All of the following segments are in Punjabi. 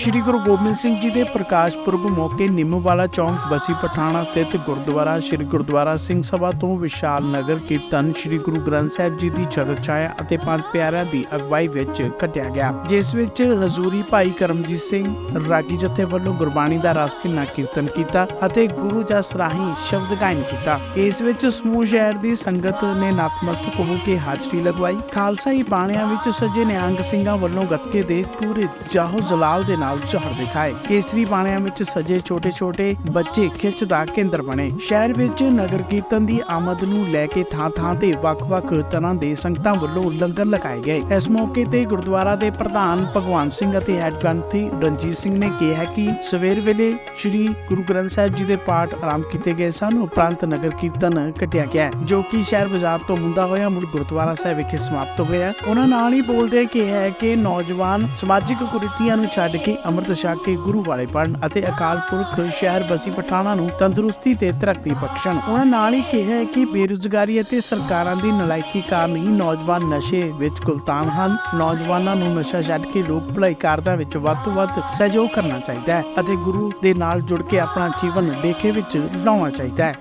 ਸ੍ਰੀ ਗੁਰੂ ਗੋਬਿੰਦ ਸਿੰਘ ਜੀ ਦੇ ਪ੍ਰਕਾਸ਼ ਪੁਰਬ ਮੌਕੇ ਨਿੰਮਵਾਲਾ ਚੌਂਕ, ਬਸੀ ਪਠਾਣਾ ਸਥਿਤ ਗੁਰਦੁਆਰਾ ਸ੍ਰੀ ਗੁਰਦੁਆਰਾ ਸਿੰਘ ਸਭਾ ਤੋਂ ਵਿਸ਼ਾਲ ਨਗਰ ਕੀਰਤਨ ਸ੍ਰੀ ਗੁਰੂ ਗ੍ਰੰਥ ਸਾਹਿਬ ਜੀ ਦੀ ਜਗਤ ਛਾਇਆ ਅਤੇ ਪੰਜ ਪਿਆਰਿਆਂ ਦੀ ਅਗਵਾਈ ਵਿੱਚ ਕੱਢਿਆ ਗਿਆ। ਜਿਸ ਵਿੱਚ ਹਜ਼ੂਰੀ ਭਾਈ ਕਰਮਜੀਤ ਸਿੰਘ ਰਾਗੀ ਜਥੇ ਵੱਲੋਂ ਗੁਰਬਾਣੀ ਦਾ ਰਸ ਭਿੰਨਾ ਕੀਰਤਨ ਕੀਤਾ ਅਤੇ ਗੁਰੂ ਜਸ ਰਾਹੀਂ ਸ਼ਬਦ ਗਾਇਨ ਕੀਤਾ। ਇਸ ਵਿੱਚ ਸਮੂਹ ਸ਼ਹਿਰ ਦੀ ਸੰਗਤ ਨੇ ਨਤਮਸਤਕ ਹੋ ਕੇ ਹਾਜ਼ਰੀ ਲਗਵਾਈ। ਖਾਲਸਾਈ ਬਾਣਿਆਂ ਵਿੱਚ ਸਜੇ ਨਿਹੰਗ ਸਿੰਘਾਂ ਵੱਲੋਂ ਗੱਤਕੇ ਦੇ ਪੂਰੇ ਜਾਹੋ ਜਲਾਲ ਦੇ ਨਾਲ ਝਾੜ ਦਿਖਾਏ। ਕੇਸਰੀ ਬਾਣਿਆਂ ਵਿੱਚ ਸਜੇ ਛੋਟੇ-ਛੋਟੇ ਬੱਚੇ ਖਿੱਚ ਦਾ ਕੇਂਦਰ ਬਣੇ। ਸ਼ਹਿਰ ਵਿੱਚ ਨਗਰ ਕੀਰਤਨ ਦੀ ਆਮਦ ਨੂੰ ਲੈ ਕੇ ਥਾਂ-ਥਾਂ ਤੇ ਵੱਖ-ਵੱਖ ਤਰ੍ਹਾਂ ਦੇ ਸੰਗਤਾਂ ਵੱਲੋਂ ਲੰਗਰ ਲਗਾਏ ਗਏ। ਇਸ ਮੌਕੇ ਤੇ ਗੁਰਦੁਆਰਾ ਦੇ ਪ੍ਰਧਾਨ ਭਗਵਾਨ ਸਿੰਘ ਅਤੇ ਹੈੱਡ ਗ੍ਰੰਥੀ ਰਣਜੀਤ ਸਿੰਘ ਨੇ ਕਿਹਾ ਕਿ ਸਵੇਰ ਵੇਲੇ ਸ੍ਰੀ ਗੁਰੂ ਗ੍ਰੰਥ ਸਾਹਿਬ ਜੀ ਦੇ ਪਾਠ ਆਰੰਭ ਕੀਤੇ ਗਏ ਸਨ। ਉਪਰੰਤ ਨਗਰ ਕੀਰਤਨ ਕੱਟਿਆ ਗਿਆ ਜੋ ਕਿ ਸ਼ਹਿਰ ਬਾਜ਼ਾਰ ਤੋਂ ਹੁੰਦਾ ਹੋਇਆ, ਮੁੜ ਗੁਰਦੁਆਰਾ ਸਾਹਿਬ ਵਿਖੇ ਸਮਾਪਤ ਹੋਇਆ ਉਹਨਾਂ ਨਾਲ ਹੀ ਬੋਲਦੇ ਕਿਹਾ ਕਿ ਨੌਜਵਾਨ ਸਮਾਜਿਕ ਕੁਰੀਤੀਆਂ ਨੂੰ ਛੱਡ ਕੇ ਅੰਮ੍ਰਿਤ ਛਕ ਕੇ ਗੁਰੂ ਵਾਲੇ ਪੜਨ ਅਤੇ ਅਕਾਲ ਪੁਰਖ ਸ਼ਹਿਰ ਬਸੀ ਪਠਾਣਾ ਨੂੰ ਤੰਦਰੁਸਤੀ ਤੇ ਤਰੱਕੀ ਬਖਸ਼ਣ। ਉਹਨਾਂ ਨਾਲ ਹੀ ਕਿਹਾ ਕਿ ਬੇਰੁਜ਼ਗਾਰੀ ਅਤੇ ਸਰਕਾਰਾਂ ਦੀ ਨਲਾਇਕੀ ਕਾਰਨ ਹੀ ਨੌਜਵਾਨ ਨਸ਼ੇ ਵਿੱਚ ਗੁਲਤਾਨ ਹਨ। ਨੌਜਵਾਨਾਂ ਨੂੰ ਨਸ਼ਾ ਛੱਡ ਕੇ ਲੋਕ ਭਲਾਈ ਕਾਰਜਾਂ ਵਿੱਚ ਵੱਧ ਤੋਂ ਵੱਧ ਸਹਿਯੋਗ ਕਰਨਾ ਚਾਹੀਦਾ ਹੈ ਅਤੇ ਗੁਰੂ ਦੇ ਨਾਲ ਜੁੜ ਕੇ ਆਪਣਾ ਜੀਵਨ ਦੇਖੇ ਵਿੱਚ ਲਾਉਣਾ ਚਾਹੀਦਾ ਹੈ।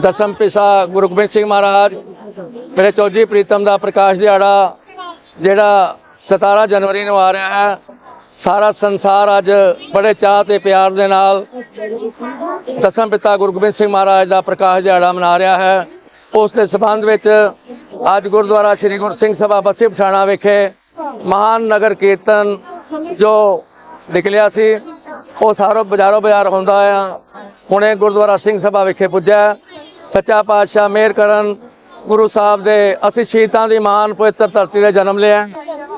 ਦਸਮ ਪਿਸਾ ਗੁਰੂ ਗੋਬਿੰਦ ਸਿੰਘ ਮਹਾਰਾਜ, ਮੇਰੇ ਚੌਧਰੀ ਪ੍ਰੀਤਮ ਦਾ ਪ੍ਰਕਾਸ਼ ਦਿਹਾੜਾ ਜਿਹੜਾ 17 ਜਨਵਰੀ ਨੂੰ ਆ ਰਿਹਾ ਹੈ, ਸਾਰਾ ਸੰਸਾਰ ਅੱਜ ਬੜੇ ਚਾਹ ਤੇ ਪਿਆਰ ਦੇ ਨਾਲ ਦਸਮ ਪਿਤਾ ਗੁਰੂ ਗੋਬਿੰਦ ਸਿੰਘ ਮਹਾਰਾਜ ਦਾ ਪ੍ਰਕਾਸ਼ ਦਿਹਾੜਾ ਮਨਾ ਰਿਹਾ ਹੈ। ਉਸ ਦੇ ਸਬੰਧ ਵਿੱਚ ਅੱਜ ਗੁਰਦੁਆਰਾ ਸ੍ਰੀ ਗੁਰੂ ਸਿੰਘ ਸਭਾ ਬੱਸੀ ਪਠਾਣਾ ਵਿਖੇ ਮਹਾਨ ਨਗਰ ਕੀਰਤਨ ਜੋ ਨਿਕਲਿਆ ਸੀ, ਉਹ ਸਾਰੋ ਬਾਜ਼ਾਰੋਂ ਬਾਜ਼ਾਰ ਹੁੰਦਾ ਆ। ਹੁਣੇ ਗੁਰਦੁਆਰਾ ਸਿੰਘ ਸਭਾ ਵਿਖੇ ਪੁੱਜਾ ਸੱਚਾ ਪਾਤਸ਼ਾਹ ਮਿਹਰ ਕਰਨ ਗੁਰੂ ਸਾਹਿਬ ਦੇ, ਅਸੀਂ ਸ਼ਹੀਦਾਂ ਦੀ ਮਹਾਨ ਪਵਿੱਤਰ ਧਰਤੀ ਤੇ ਜਨਮ ਲਿਆ।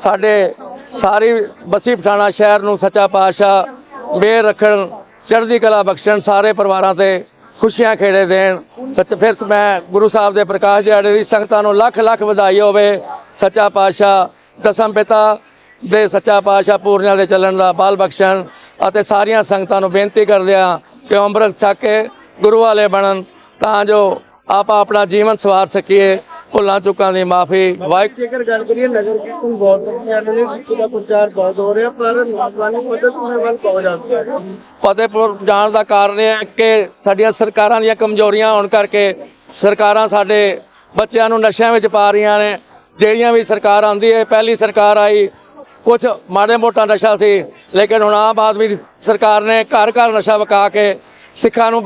ਸਾਡੇ ਸਾਰੀ ਬਸੀ ਪਠਾਣਾ ਸ਼ਹਿਰ ਨੂੰ ਸੱਚਾ ਪਾਤਸ਼ਾਹ ਮਿਹਰ ਰੱਖਣ, ਚੜ੍ਹਦੀ ਕਲਾ ਬਖਸ਼ਣ, ਸਾਰੇ ਪਰਿਵਾਰਾਂ ਤੇ ਖੁਸ਼ੀਆਂ ਖੇੜੇ ਦੇਣ। ਸੱਚ, ਫਿਰ ਮੈਂ ਗੁਰੂ ਸਾਹਿਬ ਦੇ ਪ੍ਰਕਾਸ਼ ਦਿਹਾੜੇ ਦੀ ਸੰਗਤਾਂ ਨੂੰ ਲੱਖ ਲੱਖ ਵਧਾਈ ਹੋਵੇ। ਸੱਚਾ ਪਾਤਸ਼ਾਹ, ਦਸਮ ਪਿਤਾ ਦੇ ਸੱਚਾ ਪਾਤਸ਼ਾਹ ਪੂਰਨਿਆਂ ਦੇ ਚੱਲਣ ਦਾ ਬਾਲ ਬਖਸ਼ਣ ਅਤੇ ਸਾਰੀਆਂ ਸੰਗਤਾਂ ਨੂੰ ਬੇਨਤੀ ਕਰਦੇ ਆ ਕਿ ਉਹ ਅੰਮ੍ਰਿਤ ਛਕ ਕੇ ਗੁਰੂ ਵਾਲੇ ਬਣਨ। ਤਾਂ ਜੋ ਆਪਾਂ ਆਪਣਾ ਜੀਵਨ ਸਵਾਰ ਸਕੀਏ ਭੁੱਲਾਂ ਚੁੱਕਾਂ ਦੀ ਮਾਫੀ ਵਾਹਿਗੁਰੂ ਜੇਕਰ ਗੱਲ ਕਰੀਏ ਨਗਰ ਕੀਰਤਨ ਬਹੁਤ ਵਧੀਆ ਨੇ ਸਿੱਖ ਦਾ ਪ੍ਰਚਾਰ ਬਹੁਤ ਹੋ ਰਿਹਾ ਪਰ ਨੌਜਵਾਨੀ ਮਦਦ ਹੋਣੇ ਵੱਲ ਬਹੁਤ ਜਾਂਦਾ ਹੈ। ਫਤਿਹਪੁਰ ਜਾਣ ਦਾ ਕਾਰਨ ਇਹ ਹੈ ਕਿ ਸਾਡੀਆਂ ਸਰਕਾਰਾਂ ਦੀਆਂ ਕਮਜ਼ੋਰੀਆਂ ਹੋਣ ਕਰਕੇ ਸਰਕਾਰਾਂ ਸਾਡੇ ਬੱਚਿਆਂ ਨੂੰ ਨਸ਼ਿਆਂ ਵਿੱਚ ਪਾ ਰਹੀਆਂ ਨੇ। ਜਿਹੜੀਆਂ ਵੀ ਸਰਕਾਰ ਆਉਂਦੀ ਹੈ ਪਹਿਲੀ ਸਰਕਾਰ ਆਈ ਕੁਝ ਮਾੜੇ ਮੋਟਾ ਨਸ਼ਾ ਸੀ ਲੇਕਿਨ ਹੁਣ ਆਮ ਆਦਮੀ ਸਰਕਾਰ ਨੇ ਘਰ ਘਰ ਨਸ਼ਾ ਵਕਾ ਕੇ ਸਿੱਖਾਂ ਨੂੰ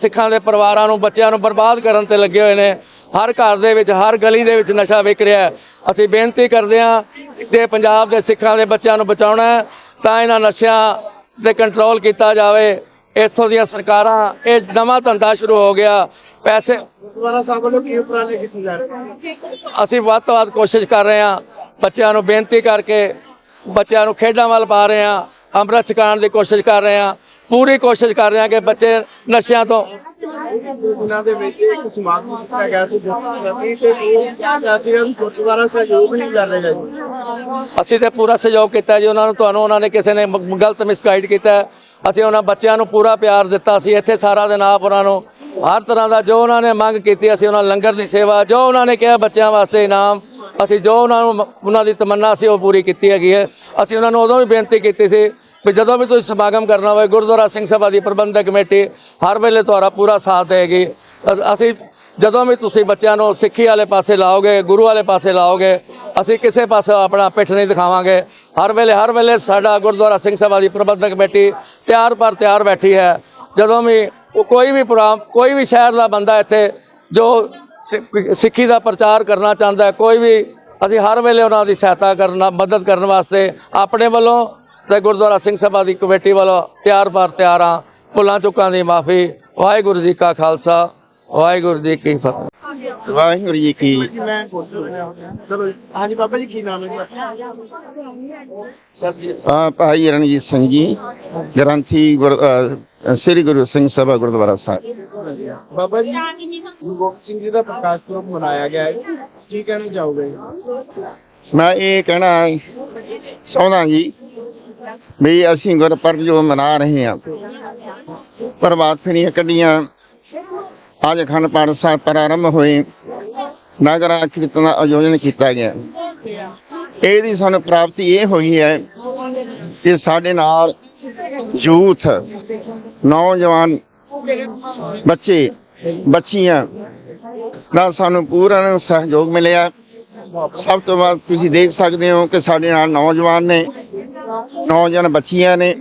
ਸਿੱਖਾਂ ਦੇ ਪਰਿਵਾਰਾਂ ਨੂੰ ਬੱਚਿਆਂ ਨੂੰ ਬਰਬਾਦ ਕਰਨ ਤੇ ਲੱਗੇ ਹੋਏ ਨੇ। ਹਰ ਘਰ ਦੇ ਵਿੱਚ ਹਰ ਗਲੀ ਦੇ ਵਿੱਚ ਨਸ਼ਾ ਵਿਕ ਰਿਹਾ ਹੈ। ਅਸੀਂ ਬੇਨਤੀ ਕਰਦੇ ਹਾਂ ਕਿ ਪੰਜਾਬ ਦੇ ਸਿੱਖਾਂ ਦੇ ਬੱਚਿਆਂ ਨੂੰ ਬਚਾਉਣਾ ਹੈ, ਤਾਂ ਇਹਨਾਂ ਨਸ਼ਿਆਂ ਤੇ ਕੰਟਰੋਲ ਕੀਤਾ ਜਾਵੇ। ਇੱਥੋਂ ਦੀਆਂ ਸਰਕਾਰਾਂ ਇਹ ਨਵਾਂ ਧੰਦਾ ਸ਼ੁਰੂ ਹੋ ਗਿਆ। ਪੈਸੇ ਗੁਰਦੁਆਰਾ ਸਾਹਿਬ ਵੱਲੋਂ ਕੀ ਉਪਰਾਲੇ ਕੀਤੇ ਜਾ ਰਹੇ ਅਸੀਂ ਵੱਧ ਤੋਂ ਵੱਧ ਕੋਸ਼ਿਸ਼ ਕਰ ਰਹੇ ਹਾਂ ਬੱਚਿਆਂ ਨੂੰ ਬੇਨਤੀ ਕਰਕੇ ਬੱਚਿਆਂ ਨੂੰ ਖੇਡਾਂ ਵੱਲ ਪਾ ਰਹੇ ਹਾਂ। ਅੰਮ੍ਰਿਤ ਛਕਾਉਣ ਦੀ ਕੋਸ਼ਿਸ਼ ਕਰ ਰਹੇ ਹਾਂ। ਪੂਰੀ ਕੋਸ਼ਿਸ਼ ਕਰ ਰਹੇ ਹਾਂ ਕਿ ਬੱਚੇ ਨਸ਼ਿਆਂ ਤੋਂ ਦਿਨਾਂ ਦੇ ਵਿੱਚ ਇੱਕ ਸਮਾਗਮ ਕੀਤਾ ਗਿਆ ਸੀ ਜੋਤੀ ਤੇ ਉਹ ਕਿਹਾ ਸੀ ਕਿ ਗੁਰਦੁਆਰਾ ਸਹਿਯੋਗ ਨਹੀਂ ਕਰ ਰਿਹਾ ਜੀ ਅਸੀਂ ਤੇ ਪੂਰਾ ਸਹਿਯੋਗ ਕੀਤਾ ਜੀ ਉਹਨਾਂ ਨੂੰ ਤੁਹਾਨੂੰ ਉਹਨਾਂ ਨੇ ਕਿਸੇ ਨੇ ਗਲਤ ਮਿਸਗਾਈਡ ਕੀਤਾ। ਅਸੀਂ ਉਹਨਾਂ ਬੱਚਿਆਂ ਨੂੰ ਪੂਰਾ ਪਿਆਰ ਦਿੱਤਾ ਸੀ ਇੱਥੇ ਸਾਰਾ ਦਿਨ ਆਪ ਉਹਨਾਂ ਨੂੰ ਹਰ ਤਰ੍ਹਾਂ ਦਾ ਜੋ ਉਹਨਾਂ ਨੇ ਮੰਗ ਕੀਤੀ ਅਸੀਂ ਉਹਨਾਂ ਲੰਗਰ ਦੀ ਸੇਵਾ ਜੋ ਉਹਨਾਂ ਨੇ ਕਿਹਾ ਬੱਚਿਆਂ ਵਾਸਤੇ ਇਨਾਮ ਅਸੀਂ ਜੋ ਉਹਨਾਂ ਨੂੰ ਉਹਨਾਂ ਦੀ ਤਮੰਨਾ ਸੀ ਉਹ ਪੂਰੀ ਕੀਤੀ ਹੈਗੀ ਹੈ ਅਸੀਂ ਉਹਨਾਂ ਨੂੰ ਉਦੋਂ ਵੀ ਬੇਨਤੀ ਕੀਤੀ ਸੀ ਵੀ ਜਦੋਂ ਵੀ ਤੁਸੀਂ ਸਮਾਗਮ ਕਰਨਾ ਹੋਵੇ, ਗੁਰਦੁਆਰਾ ਸਿੰਘ ਸਭਾ ਦੀ ਪ੍ਰਬੰਧਕ ਕਮੇਟੀ, ਹਰ ਵੇਲੇ ਤੁਹਾਡਾ ਪੂਰਾ ਸਾਥ ਦੇਗੀ। ਅਸੀਂ ਜਦੋਂ ਵੀ ਤੁਸੀਂ ਬੱਚਿਆਂ ਨੂੰ ਸਿੱਖੀ ਵਾਲੇ ਪਾਸੇ ਲਾਓਗੇ, ਗੁਰੂ ਵਾਲੇ ਪਾਸੇ ਲਾਓਗੇ, ਅਸੀਂ ਕਿਸੇ ਪਾਸੇ ਆਪਣਾ ਪਿੱਠ ਨਹੀਂ ਦਿਖਾਵਾਂਗੇ। ਹਰ ਵੇਲੇ ਹਰ ਵੇਲੇ ਸਾਡਾ ਗੁਰਦੁਆਰਾ ਸਿੰਘ ਸਭਾ ਦੀ ਪ੍ਰਬੰਧਕ ਕਮੇਟੀ ਤਿਆਰ ਪਰ ਤਿਆਰ ਬੈਠੀ ਹੈ। ਜਦੋਂ ਵੀ ਕੋਈ ਵੀ ਪ੍ਰੋਗਰਾਮ ਕੋਈ ਵੀ ਸ਼ਹਿਰ ਦਾ ਬੰਦਾ ਇੱਥੇ ਜੋ ਸਿ- ਸਿੱਖੀ ਦਾ ਪ੍ਰਚਾਰ ਕਰਨਾ ਚਾਹੁੰਦਾ ਕੋਈ ਵੀ ਅਸੀਂ ਹਰ ਵੇਲੇ ਉਹਨਾਂ ਦੀ ਸਹਾਇਤਾ ਕਰਨਾ, ਮਦਦ ਕਰਨ ਵਾਸਤੇ ਆਪਣੇ ਵੱਲੋਂ ਤੇ ਗੁਰਦੁਆਰਾ ਸਿੰਘ ਸਭਾ ਦੀ ਕਮੇਟੀ ਵੱਲੋਂ ਤਿਆਰ ਪਰ ਤਿਆਰ ਭੁੱਲਾਂ ਚੁੱਕਾਂ ਦੀ ਮਾਫੀ। ਵਾਹਿਗੁਰੂ ਜੀ ਕਾ ਖਾਲਸਾ। ਵਾਹਿਗੁਰੂ ਜੀ ਕੀ ਫਤਿਹ। ਵਾਹਿਗੁਰੂ ਜੀ ਕੀ ਚਲੋ ਜੀ। ਹਾਂਜੀ ਬਾਬਾ ਜੀ ਕੀ ਨਾਮ ਹੈ ਜੀ? ਆ ਭਾਈ ਰਣਜੀਤ ਸਿੰਘ ਜੀ ਗ੍ਰੰਥੀ ਸ੍ਰੀ ਗੁਰੂ ਸਿੰਘ ਸਭਾ ਗੁਰਦੁਆਰਾ ਸਾਹਿਬ। ਬਾਬਾ ਜੀ ਗੁਰੂ ਗੋਬਿੰਦ ਸਿੰਘ ਜੀ ਦਾ ਪ੍ਰਕਾਸ਼ ਪੁਰਬ ਮਨਾਇਆ ਗਿਆ ਹੈ। ਕੀ ਕਹਿਣਾ ਚਾਹੋਗੇ? ਮੈਂ ਇਹ ਕਹਿਣਾ ਚਾਹੁੰਦਾ ਜੀ ਵੀ ਅਸੀਂ ਗੁਰਪੁਰਬ ਜੋ ਮਨਾ ਰਹੇ ਹਾਂ, ਪ੍ਰਭਾਤ ਫੇਰੀਆਂ ਕੱਢੀਆਂ, ਅੱਜ ਅਖੰਡ ਪਾਠ ਸਾਹਿਬ ਪ੍ਰਾਰੰਭ ਹੋਏ, ਨਗਰ ਕੀਰਤਨ ਦਾ ਆਯੋਜਨ ਕੀਤਾ ਗਿਆ। ਇਹਦੀ ਸਾਨੂੰ ਪ੍ਰਾਪਤੀ ਇਹ ਹੋਈ ਹੈ ਕਿ ਸਾਡੇ ਨਾਲ ਯੂਥ, ਨੌਜਵਾਨ ਬੱਚੇ, ਬੱਚੀਆਂ ਦਾ ਸਾਨੂੰ ਪੂਰਨ ਸਹਿਯੋਗ ਮਿਲਿਆ। ਸਭ ਤੋਂ ਵੱਧ ਤੁਸੀਂ ਦੇਖ ਸਕਦੇ ਹੋ ਕਿ ਸਾਡੇ ਨਾਲ ਨੌਜਵਾਨ ਨੇ ਨੌਜਵਾਨ ਬੱਚੀਆਂ ਨੇ,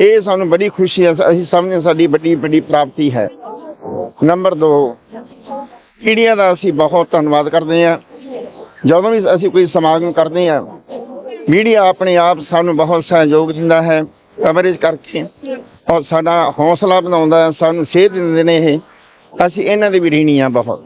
ਇਹ ਸਾਨੂੰ ਬੜੀ ਖੁਸ਼ੀ ਹੈ, ਅਸੀਂ ਸਮਝਦੇ ਹਾਂ ਸਾਡੀ ਵੱਡੀ ਵੱਡੀ ਪ੍ਰਾਪਤੀ ਹੈ। ਨੰਬਰ 2 ਕੀੜੀਆਂ ਦਾ ਅਸੀਂ ਬਹੁਤ ਧੰਨਵਾਦ ਕਰਦੇ ਹਾਂ। ਜਦੋਂ ਵੀ ਅਸੀਂ ਕੋਈ ਸਮਾਗਮ ਕਰਦੇ ਹਾਂ, ਮੀਡੀਆ ਆਪਣੇ ਆਪ ਸਾਨੂੰ ਬਹੁਤ ਸਹਿਯੋਗ ਦਿੰਦਾ ਹੈ ਕਵਰੇਜ ਕਰਕੇ। ਔਰ ਸਾਡਾ ਹੌਸਲਾ ਬਣਾਉਂਦਾ ਸਾਨੂੰ ਸੇਧ ਦਿੰਦੇ ਨੇ ਇਹ। ਅਸੀਂ ਇਹਨਾਂ ਦੇ ਵੀ ਰੀਣੀ ਹਾਂ ਬਹੁਤ।